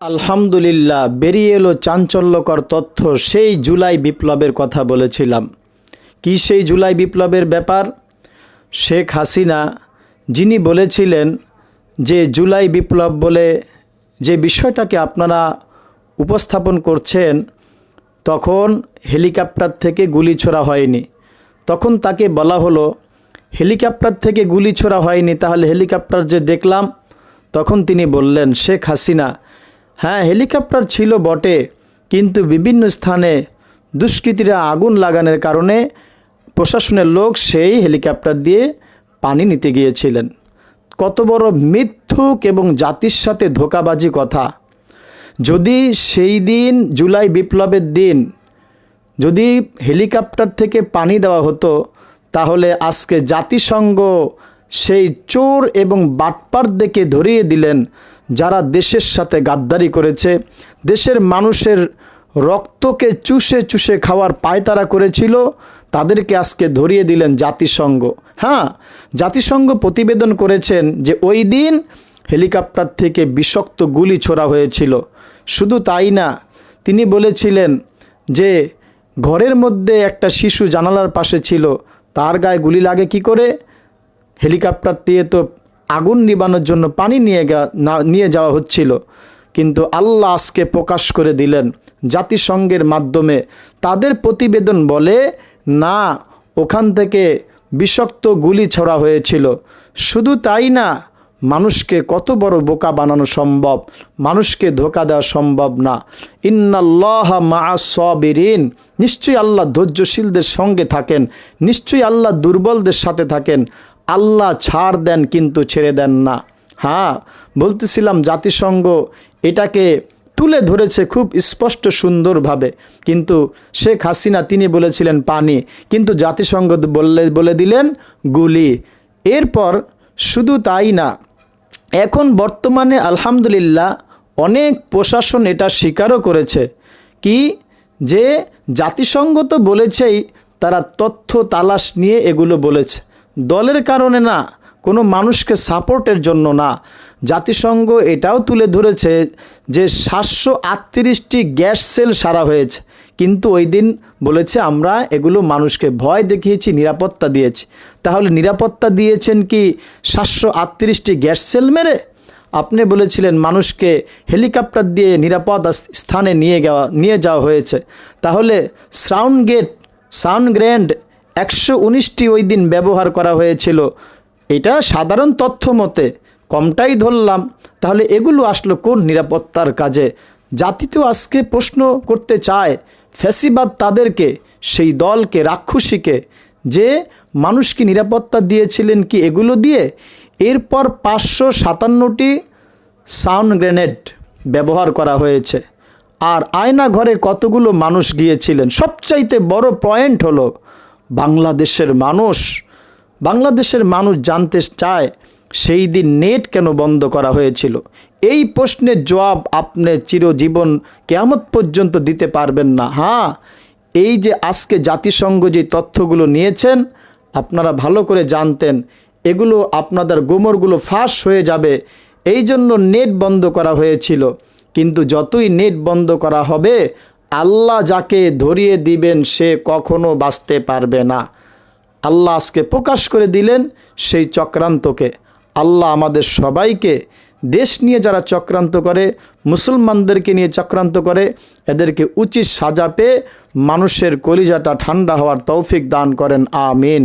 আলহামদুলিল্লাহ, বেরিয়ে এলো চাঞ্চল্যকর তথ্য সেই জুলাই বিপ্লবের কথা বলেছিলাম। কি সেই জুলাই বিপ্লবের ব্যাপার? শেখ হাসিনা, যিনি বলেছিলেন যে জুলাই বিপ্লব বলে যে বিষয়টাকে আপনারা উপস্থাপন করছেন, তখন হেলিকপ্টার থেকে গুলি ছোড়া হয়নি। তখন তাকে বলা হলো, হেলিকপ্টার থেকে গুলি ছোড়া হয়নি, তাহলে হেলিকপ্টার যে দেখলাম, তখন তিনি বললেন, শেখ হাসিনা হ্যাঁ হেলিকপ্টার ছিল বটে, কিন্তু বিভিন্ন স্থানে দুষ্কৃতীরা আগুন লাগানোর কারণে প্রশাসনের লোক সেই হেলিকপ্টার দিয়ে পানি নিতে গিয়েছিলেন। কত বড় মিথ্যুক এবং জাতির সাথে ধোকাবাজি কথা। যদি সেই দিন, জুলাই বিপ্লবের দিন, যদি হেলিকপ্টার থেকে পানি দেওয়া হতো, তাহলে আজকে জাতিসংঘ সেই চোর এবং বাটপার দেখে ধরিয়ে দিলেন যারা দেশের সাথে গাদ্দারি করেছে, দেশের মানুষের রক্তকে চুষে চুষে খাওয়ার পায়তারা করেছিল, তাদেরকে আজকে ধরিয়ে দিলেন জাতিসংঘ। হ্যাঁ জাতিসংঘ প্রতিবেদন করেছেন যে ওই দিন হেলিকপ্টার থেকে বিষাক্ত গুলি ছোড়া হয়েছিল। শুধু তাই না, তিনি বলেছিলেন যে ঘরের মধ্যে একটা শিশু জানালার পাশে ছিল, তার গায়ে গুলি লাগে কি করে? হেলিকপ্টার দিয়ে তো আগুন নিবানোর জন্য পানি নিয়ে নিয়ে যাওয়া হচ্ছিল। কিন্তু আল্লাহ আজকে প্রকাশ করে দিলেন জাতিসংঘের মাধ্যমে। তাদের প্রতিবেদন বলে, না, ওখান থেকে বিষাক্ত গুলি ছড়া হয়েছিল। শুধু তাই না, মানুষকে কত বড় বোকা বানানো সম্ভব? মানুষকে ধোকা দেওয়া সম্ভব না। ইন্নাল্লাহ মা সবিরিন। নিশ্চয়ই আল্লাহ ধৈর্যশীলদের সঙ্গে থাকেন। নিশ্চয়ই আল্লাহ দুর্বলদের সাথে থাকেন। আল্লাহ ছাড় দেন কিন্তু ছেড়ে দেন না। হ্যাঁ বলতেছিলাম জাতিসংঘ এটাকে তুলে ধরেছে খুব স্পষ্ট সুন্দরভাবে। কিন্তু শেখ হাসিনা তিনি বলেছিলেন পানি, কিন্তু জাতিসংঘ বললে, বলে দিলেন গুলি। এরপর শুধু তাই না, এখন বর্তমানে আলহামদুলিল্লাহ অনেক প্রশাসন এটা স্বীকারও করেছে। কি? যে জাতিসংঘ তো বলেছেই, তারা তথ্য তালাশ নিয়ে এগুলো বলেছে। দলের কারণে না, কোনো মানুষকে সাপোর্টের জন্য না। জাতিসংঘ এটাও তুলে ধরেছে যে সাতশো আটত্রিশটি গ্যাস সেল সারা হয়েছে। কিন্তু ওই দিন বলেছে আমরা এগুলো মানুষকে ভয় দেখিয়েছি, নিরাপত্তা দিয়েছি। তাহলে নিরাপত্তা দিয়েছেন কি সাতশো আটত্রিশটি গ্যাস সেল মেরে? আপনি বলেছিলেন মানুষকে হেলিকপ্টার দিয়ে নিরাপদ স্থানে নিয়ে যাওয়া নিয়ে যাওয়া হয়েছে। তাহলে সাউন্ড গেট সাউন্ড গ্র্যান্ড একশো উনিশটি ওই দিন ব্যবহার করা হয়েছিল। এটা সাধারণ তথ্য মতে কমটাই ধরলাম। তাহলে এগুলো আসলো কোন নিরাপত্তার কাজে? জাতি তো আজকে প্রশ্ন করতে চায় ফ্যাসিবাদ তাদেরকে, সেই দলকে, রাক্ষসীকে, যে মানুষকে নিরাপত্তা দিয়েছিলেন কি এগুলো দিয়ে? এরপর পাঁচশো সাতান্নটি সাউন্ড গ্রেনেড ব্যবহার করা হয়েছে। আর আয়না ঘরে কতগুলো মানুষ গিয়েছিলেন? সবচাইতে বড় পয়েন্ট হলো বাংলাদেশের মানুষ বাংলাদেশের মানুষ জানতে চায় সেই দিন নেট কেন বন্ধ করা হয়েছিল। এই প্রশ্নের জবাব আপনি চিরজীবন কেয়ামত পর্যন্ত দিতে পারবেন না। হ্যাঁ এই যে আজকে জাতিসংঘ যে তথ্যগুলো নিয়েছেন, আপনারা ভালো করে জানতেন, এগুলো আপনাদের গোমরগুলো ফাঁস হয়ে যাবে। এই জন্য নেট বন্ধ করা হয়েছিল। কিন্তু যতই নেট বন্ধ করা হবে আল্লাহ যাকে ধরিয়ে দিবেন, সে কখনো বাঁচতে পারবে না। আল্লাহ আজকে প্রকাশ করে দিলেন সেই চক্রান্তকে। আল্লাহ আমাদের সবাইকে, দেশ নিয়ে যারা চক্রান্ত করে, মুসলমানদেরকে নিয়ে চক্রান্ত করে, এদেরকে উচিত সাজা পেয়ে মানুষের কলিজাটা ঠান্ডা হওয়ার তৌফিক দান করেন। আমিন।